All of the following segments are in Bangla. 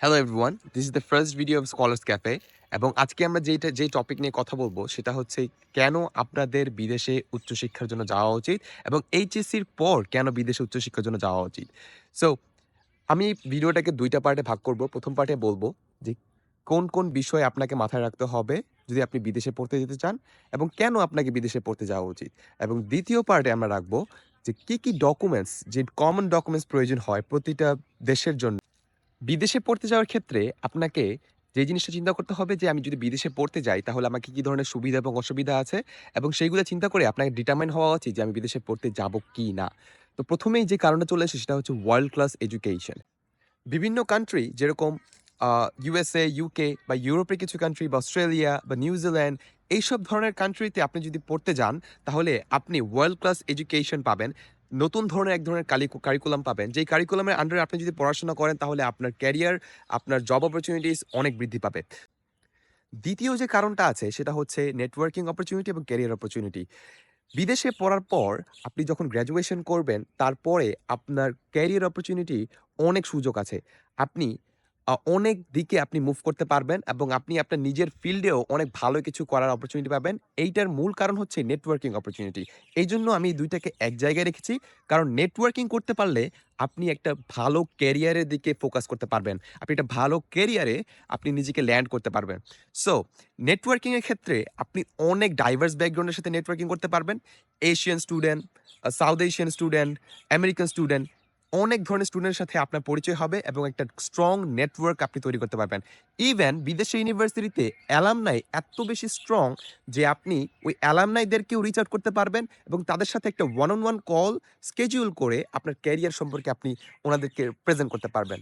Hello everyone this is the first video of Scholars Cafe এবং আজকে আমরা যেটা যে টপিক নিয়ে কথা বলব, সেটা হচ্ছে কেন আপনাদের বিদেশে উচ্চশিক্ষার জন্য যাওয়া উচিত এবং এইচএসসির পর কেন বিদেশে উচ্চশিক্ষার জন্য যাওয়া উচিত। সো আমি ভিডিওটাকে দুইটা পার্টে ভাগ করব। প্রথম পার্টে বলব যে কোন কোন বিষয় আপনাকে মাথায় রাখতে হবে যদি আপনি বিদেশে পড়তে যেতে চান এবং কেন আপনাকে বিদেশে পড়তে যাওয়া উচিত। এবং দ্বিতীয় পার্টে আমরা রাখব যে কি কি ডকুমেন্টস যে কমন ডকুমেন্টস প্রয়োজন হয় প্রতিটা দেশের জন্য বিদেশে পড়তে যাওয়ার ক্ষেত্রে আপনাকে যে জিনিসটা চিন্তা করতে হবে যে, আমি যদি বিদেশে পড়তে যাই, তাহলে আমাকে কি ধরনের সুবিধা এবং অসুবিধা আছে? এবং সেইগুলো চিন্তা করে আপনাকে ডিটারমাইন হওয়া উচিত যে, আমি বিদেশে পড়তে যাব কি না। তো প্রথমেই যে কারণটা চলে আসে সেটা হচ্ছে ওয়ার্ল্ড ক্লাস এডুকেশন বিভিন্ন কান্ট্রি যেরকম ইউএসএ ইউকে বা ইউরোপের কিছু কান্ট্রি বা অস্ট্রেলিয়া বা নিউজিল্যান্ড এইসব ধরনের কান্ট্রিতে আপনি যদি পড়তে যান, তাহলে আপনি ওয়ার্ল্ড ক্লাস এডুকেশন পাবেন। নতুন ধরনের এক ধরনের কারিকুলাম পাবেন। যেই কারিকুলামের আন্ডারে আপনি যদি পড়াশোনা করেন, তাহলে আপনার ক্যারিয়ার আপনার জব অপরচুনিটিস অনেক বৃদ্ধি পাবে। দ্বিতীয় যে কারণটা আছে, সেটা হচ্ছে নেটওয়ার্কিং অপরচুনিটি এবং ক্যারিয়ার অপরচুনিটি বিদেশে পড়ার পর আপনি যখন গ্র্যাজুয়েশন করবেন, তারপরে আপনার ক্যারিয়ার অপরচুনিটি অনেক সুযোগ আছে। আপনি অনেক দিকে আপনি মুভ করতে পারবেন এবং আপনি আপনার নিজের ফিল্ডেও অনেক ভালো কিছু করার অপরচুনিটি পাবেন। এইটার মূল কারণ হচ্ছে নেটওয়ার্কিং অপরচুনিটি এই জন্য আমি দুইটাকে এক জায়গায় রেখেছি। কারণ নেটওয়ার্কিং করতে পারলে আপনি একটা ভালো ক্যারিয়ারের দিকে ফোকাস করতে পারবেন। আপনি একটা ভালো ক্যারিয়ারে আপনি নিজেকে ল্যান্ড করতে পারবেন। সো নেটওয়ার্কিংয়ের ক্ষেত্রে আপনি অনেক ডাইভার্স ব্যাকগ্রাউন্ডের সাথে নেটওয়ার্কিং করতে পারবেন। Asian student South Asian student American student অনেক ধরনের স্টুডেন্টের সাথে আপনার পরিচয় হবে এবং একটা স্ট্রং নেটওয়ার্ক আপনি তৈরি করতে পারবেন। ইভেন বিদেশি ইউনিভার্সিটিতে অ্যালামনাই এত বেশি স্ট্রং যে আপনি ওই অ্যালামনাইদেরকেও রিচ আউট করতে পারবেন এবং তাদের সাথে একটা one on one call schedule করে আপনার ক্যারিয়ার সম্পর্কে আপনি ওনাদেরকে প্রেজেন্ট করতে পারবেন।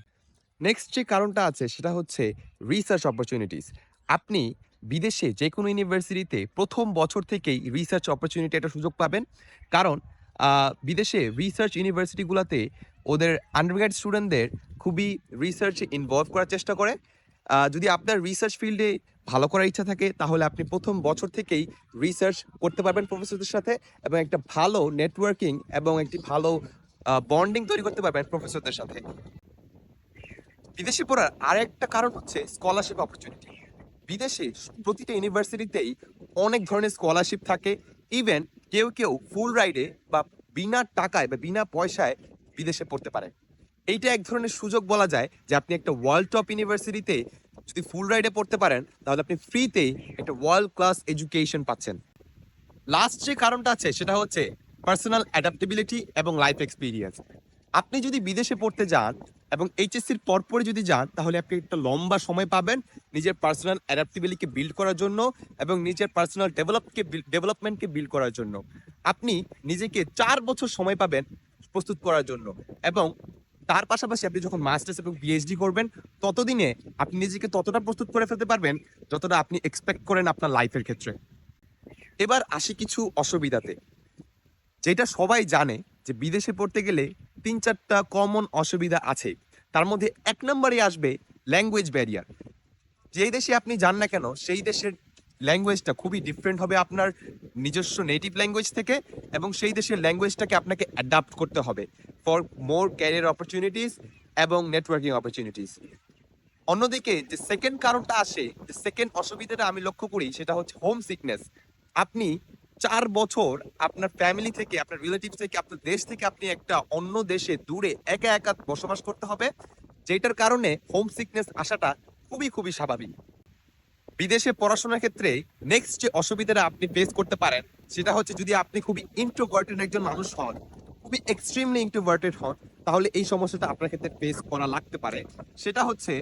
নেক্সট যে কারণটা আছে সেটা হচ্ছে রিসার্চ অপরচুনিটিস আপনি বিদেশে যে কোনো ইউনিভার্সিটিতে প্রথম বছর থেকেই রিসার্চ অপরচুনিটি একটা সুযোগ পাবেন। কারণ বিদেশে রিসার্চ ইউনিভার্সিটিগুলোতে ওদের আন্ডারগ্রেড স্টুডেন্টদের খুবই রিসার্চে ইনভলভ করার চেষ্টা করে। যদি আপনার রিসার্চ ফিল্ডে ভালো করার ইচ্ছা থাকে, তাহলে আপনি প্রথম বছর থেকেই রিসার্চ করতে পারবেন প্রফেসরদের সাথে এবং একটা ভালো নেটওয়ার্কিং এবং একটি ভালো বন্ডিং তৈরি করতে পারবেন প্রফেসরদের সাথে। বিদেশে পড়ার আরেকটা কারণ হচ্ছে স্কলারশিপ অপরচুনিটি বিদেশে প্রতিটা ইউনিভার্সিটিতেই অনেক ধরনের স্কলারশিপ থাকে। ইভেন কেউ কেউ ফুল রাইডে বা বিনা টাকায় বা বিনা পয়সায় বিদেশে পড়তে পারে। এইটা এক ধরনের সুযোগ বলা যায় যে আপনি একটা ওয়ার্ল্ড টপ ইউনিভার্সিটিতে যদি ফুল রাইডে পড়তে পারেন, তাহলে আপনি ফ্রিতেই একটা ওয়ার্ল্ড ক্লাস এডুকেশন পাচ্ছেন। লাস্ট যে কারণটা আছে, সেটা হচ্ছে পার্সোনাল অ্যাডাপ্টেবিলিটি এবং লাইফ এক্সপিরিয়েন্স আপনি যদি বিদেশে পড়তে যান এবং এইচএসসির পরপরে যদি যান, তাহলে আপনি একটা লম্বা সময় পাবেন নিজের পার্সোনাল অ্যাডাপ্টেবিলিটিকে বিল্ড করার জন্য এবং নিজের পার্সোনাল ডেভেলপকে ডেভেলপমেন্টকে বিল্ড করার জন্য। আপনি নিজেকে চার বছর সময় পাবেন প্রস্তুত করার জন্য। এবং তার পাশাপাশি আপনি যখন মাস্টার্স এবং পিএইচডি করবেন, ততদিনে আপনি নিজেকে ততটা প্রস্তুত করে ফেলতে পারবেন যতটা আপনি এক্সপেক্ট করেন আপনার লাইফের ক্ষেত্রে। এবার আসি কিছু অসুবিধাতে। যেটা সবাই জানে যে বিদেশে পড়তে গেলে তিন চারটা কমন অসুবিধা আছে। তার মধ্যে এক নম্বরে আসবে ল্যাঙ্গুয়েজ ব্যারিয়ার যেই দেশে আপনি যান না কেন, সেই দেশের ল্যাঙ্গুয়েজটা খুবই ডিফারেন্ট হবে আপনার নিজস্ব নেটিভ ল্যাঙ্গুয়েজ থেকে এবং সেই দেশের ল্যাঙ্গুয়েজটাকে আপনাকে অ্যাডাপ্ট করতে হবে ফর মোর ক্যারিয়ার অপরচুনিটিস এবং নেটওয়ার্কিং অপরচুনিটিস অন্যদিকে যে সেকেন্ড কারণটা আসে, যে সেকেন্ড অসুবিধাটা আমি লক্ষ্য করি সেটা হচ্ছে হোম সিকনেস আপনি চার বছর আপনার ফ্যামিলি থেকে, আপনার রিলেটিভ থেকে, আপনার দেশ থেকে আপনি একটা অন্য দেশে দূরে একা একা বসবাস করতে হবে, যেটার কারণে হোম সিকনেস আসাটা খুবই খুবই স্বাভাবিক। বিদেশে পড়াশোনার ক্ষেত্রে নেক্সট যে অসুবিধাটা আপনি ফেস করতে পারেন, সেটা হচ্ছে যদি আপনি খুবই ইন্ট্রোভার্টেড একজন মানুষ হন, খুবই এক্সট্রিমলি ইন্ট্রোভার্টেড হন, তাহলে এই সমস্যাটা আপনার ক্ষেত্রে ফেস করা লাগতে পারে। সেটা হচ্ছে,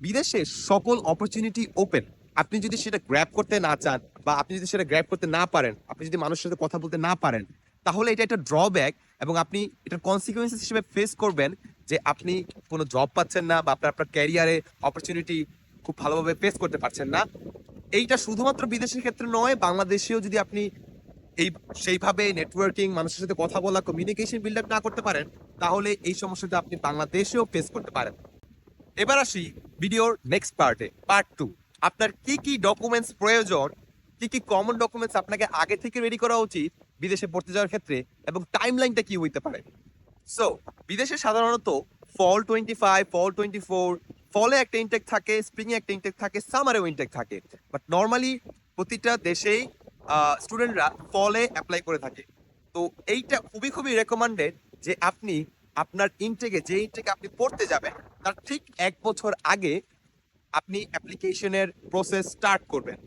বিদেশে সকল অপরচুনিটি ওপেন আপনি যদি সেটা গ্র্যাব করতে না চান বা আপনি যদি সেটা গ্র্যাব করতে না পারেন, আপনি যদি মানুষের সাথে কথা বলতে না পারেন, তাহলে এটা একটা ড্রব্যাক এবং আপনি এটার কনসিকুয়েন্সেস হিসেবে ফেস করবেন যে আপনি কোনো জব পাচ্ছেন না বা আপনার আপনার ক্যারিয়ারে অপরচুনিটি খুব ভালোভাবে ফেস করতে পারছেন না। এইটা শুধুমাত্র বিদেশের ক্ষেত্রে নয়, বাংলাদেশেও যদি আপনি এই, সেইভাবে নেটওয়ার্কিং মানুষের সাথে কথা বলা কমিউনিকেশন বিল্ড আপ না করতে পারেন, তাহলে এই সমস্যাটা আপনি বাংলাদেশেও ফেস করতে পারেন। এবার আসি ভিডিওর নেক্সট পার্টে পার্ট টু আপনার কি কি ডকুমেন্টস প্রয়োজন, কি কি কমন ডকুমেন্টস আপনাকে আগে থেকে রেডি করা উচিত বিদেশে পড়তে যাওয়ার ক্ষেত্রে এবং টাইম লাইনটা কি হইতে পারে? সো বিদেশে সাধারণত fall twenty five fall twenty four ফলে একটা ইনটেক থাকে স্প্রিং এ একটা ইনটেক থাকে সামারেও ইনটেক থাকে। বাট নর্মালি প্রতিটা দেশেই স্টুডেন্টরা ফলে অ্যাপ্লাই করে থাকে। তো এইটা খুবই খুবই রেকমেন্ডেড যে আপনি আপনার ইনটেকে যে ইনটেকে আপনি পড়তে যাবেন, তার ঠিক এক বছর আগে আপনি অ্যাপ্লিকেশনের প্রসেস স্টার্ট করবেন।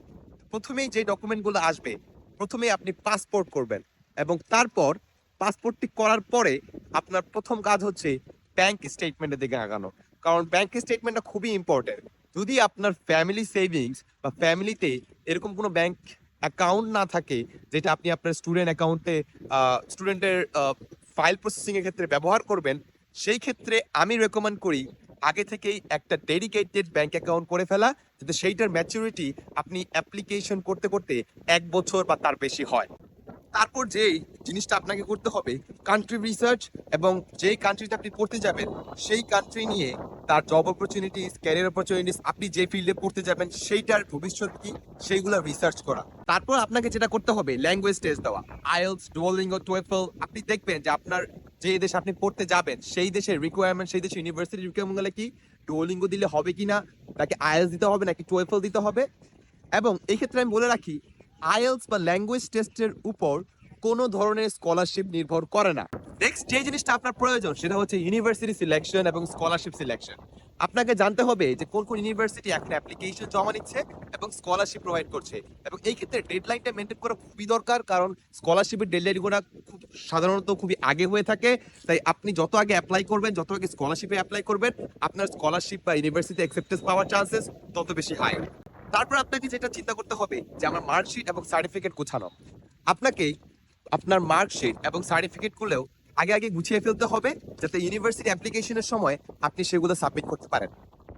প্রথমেই যে ডকুমেন্টগুলো আসবে, প্রথমেই আপনি পাসপোর্ট করবেন এবং তারপর পাসপোর্টটি করার পরে আপনার প্রথম কাজ হচ্ছে ব্যাংক স্টেটমেন্টের দিকে আগানো। কারণ ব্যাংকের স্টেটমেন্টটা খুবই ইম্পর্টেন্ট যদি আপনার ফ্যামিলি সেভিংস বা ফ্যামিলিতে এরকম কোনো ব্যাংক অ্যাকাউন্ট না থাকে, যেটা আপনি আপনার স্টুডেন্ট অ্যাকাউন্টে স্টুডেন্টের ফাইল প্রসেসিংয়ের ক্ষেত্রে ব্যবহার করবেন, সেই ক্ষেত্রে আমি রেকমেন্ড করি আগে থেকেই একটা ডেডিকেটেড ব্যাংক অ্যাকাউন্ট করে ফেলা, যাতে সেইটার ম্যাচুরিটি আপনি অ্যাপ্লিকেশন করতে করতে এক বছর বা তার বেশি হয়। তারপর যেই জিনিসটা আপনাকে করতে হবে কান্ট্রি রিসার্চ এবং যেই কান্ট্রিতে আপনি পড়তে যাবেন, সেই কান্ট্রি নিয়ে তার জব অপরচুনিটিস ক্যারিয়ার অপরচুনিটিস আপনি যে ফিল্ডে পড়তে যাবেন, সেইটার ভবিষ্যৎ কি? সেইগুলো রিসার্চ করা। তারপর আপনাকে যেটা করতে হবে ল্যাঙ্গুয়েজ টেস্ট দেওয়া। আইএলস ডুয়োলিঙ্গো টোয়েফল আপনি দেখবেন যে আপনার যে দেশে আপনি পড়তে যাবেন, সেই দেশের রিকোয়ারমেন্ট সেই দেশের ইউনিভার্সিটি রিকোয়ারমেন্টগুলো কি? ডুয়োলিঙ্গো দিলে হবে কি না তাকে আইএলস দিতে হবে, নাকি টোয়েফল দিতে হবে? এবং এই ক্ষেত্রে আমি বলে রাখি আইএলস বা ল্যাঙ্গুয়েজ টেস্টের উপর কোনো ধরনের স্কলারশিপ নির্ভর করে না। নেক্সট যে জিনিসটা আপনার প্রয়োজন, সেটা হচ্ছে ইউনিভার্সিটি সিলেকশন এবং স্কলারশিপ সিলেকশন আপনাকে জানতে হবে যে কোন কোন ইউনিভার্সিটি এখন অ্যাপ্লিকেশন জমা নিচ্ছে এবং স্কলারশিপ প্রোভাইড করছে। এবং এই ক্ষেত্রে ডেডলাইনটা মেনটেন করা খুবই দরকার, কারণ স্কলারশিপের ডেডলাইনগুলো খুব সাধারণত খুবই আগে হয়ে থাকে। তাই আপনি যত আগে অ্যাপ্লাই করবেন, যত আগে স্কলারশিপে অ্যাপ্লাই করবেন, আপনার স্কলারশিপ বা ইউনিভার্সিটি অ্যাকসেপ্টেন্স পাওয়ার চান্সেস তত বেশি হাই তারপর আপনাকে যেটা চিন্তা করতে হবে, যে আমার মার্কশিট এবং সার্টিফিকেট গোছানো। আপনাকে আপনার মার্কশিট এবং সার্টিফিকেট সার্টিফিকেটগুলোও আগে আগে গুছিয়ে ফেলতে হবে যাতে ইউনিভার্সিটি অ্যাপ্লিকেশনের সময় আপনি সেগুলো সাবমিট করতে পারেন।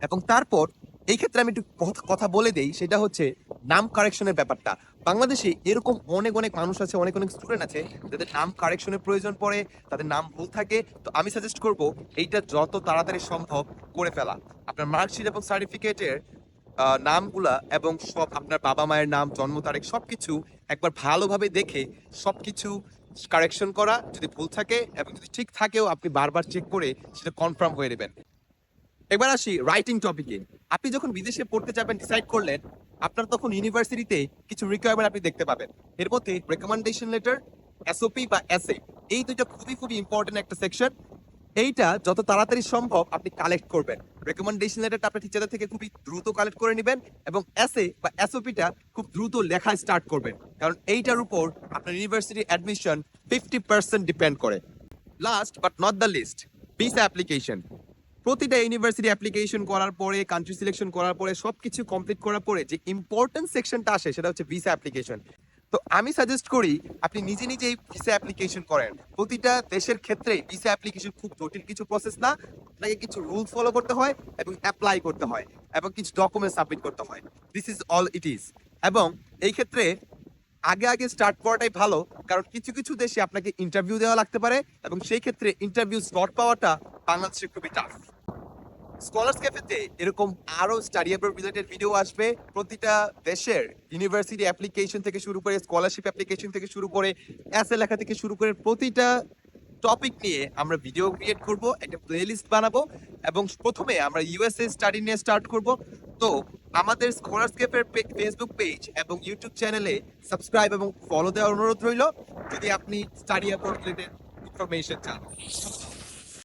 এবং তারপর এই ক্ষেত্রে আমি একটু কথা- বলে দেই, সেটা হচ্ছে নাম কারেকশনের ব্যাপারটা। বাংলাদেশে এরকম অনেক অনেক মানুষ আছে, অনেক অনেক স্টুডেন্ট আছে, যাদের নাম কারেকশনের প্রয়োজন পড়ে, তাদের নাম ভুল থাকে। তো আমি সাজেস্ট করব, এইটা যত তাড়াতাড়ি সম্ভব করে ফেলা। আপনার মার্কশিট এবং সার্টিফিকেটের নামগুলা এবং সব আপনার বাবা মায়ের নাম, জন্ম তারিখ সবকিছু একবার ভালোভাবে দেখে সবকিছু কারেকশন করা যদি ভুল থাকে এবং যদি ঠিক থাকেও আপনি বারবার চেক করে সেটা কনফার্ম হয়ে নেবেন। এবার আসি রাইটিং টপিকে আপনি যখন বিদেশে পড়তে যাবেন ডিসাইড করলেন, আপনার তখন ইউনিভার্সিটিতে কিছু রিকোয়ারমেন্ট আপনি দেখতে পাবেন। এর মধ্যে রেকমেন্ডেশন লেটার এসওপি বা এসএ এই দুইটা খুবই খুবই ইম্পর্টেন্ট একটা সেকশন এইটা যত তাড়াতাড়ি সম্ভব আপনি কালেক্ট করবেন। রেকমেন্ডেশন লেটারটা আপনার টিচারদের থেকে খুবই দ্রুত কালেক্ট করে নেবেন এবং এসএ বা এসওপিটা খুব দ্রুত লেখা স্টার্ট করবেন। কারণ এইটার উপর আপনার university admission fifty percent depend করে। Last but not the least visa application প্রতিটা ইউনিভার্সিটি অ্যাপ্লিকেশন করার পরে কান্ট্রি সিলেকশন করার পরে, সবকিছু কমপ্লিট করার পরে যে ইম্পর্টেন্ট সেকশনটা আসে, সেটা হচ্ছে ভিসা অ্যাপ্লিকেশন তো আমি সাজেস্ট করি, আপনি নিজে নিজেই ভিসা অ্যাপ্লিকেশন করেন। প্রতিটা দেশের ক্ষেত্রে ভিসা অ্যাপ্লিকেশন খুব জটিল কিছু প্রসেস না। আপনাকে কিছু রুল ফলো করতে হয় এবং অ্যাপ্লাই করতে হয় এবং কিছু ডকুমেন্ট সাবমিট করতে হয়। This is all it is এবং এই ক্ষেত্রে আগে আগে স্টার্ট করাটাই ভালো, কারণ কিছু কিছু দেশে আপনাকে ইন্টারভিউ দেওয়া লাগতে পারে এবং সেই ক্ষেত্রে ইন্টারভিউ স্লট পাওয়াটা বাংলাদেশে খুবই টাফ স্কলার্স ক্যাফেতে এরকম আরও স্টাডি অ্যাবরড রিলেটেড ভিডিও আসবে। প্রতিটা দেশের ইউনিভার্সিটি অ্যাপ্লিকেশন থেকে শুরু করে স্কলারশিপ অ্যাপ্লিকেশন থেকে শুরু করে এসএ লেখা থেকে শুরু করে প্রতিটা টপিক নিয়ে আমরা ভিডিও ক্রিয়েট করব, একটা প্লেলিস্ট বানাবো এবং প্রথমে আমরা ইউএসএ স্টাডি নিয়ে স্টার্ট করব। তো আমাদের স্কলারস্কেপের ফেসবুক পেজ এবং ইউটিউব চ্যানেলে সাবস্ক্রাইব এবং ফলো দেওয়ার অনুরোধ রইল। যদি আপনি স্টাডি অ্যাপ রিলেটেড ইনফরমেশন চান।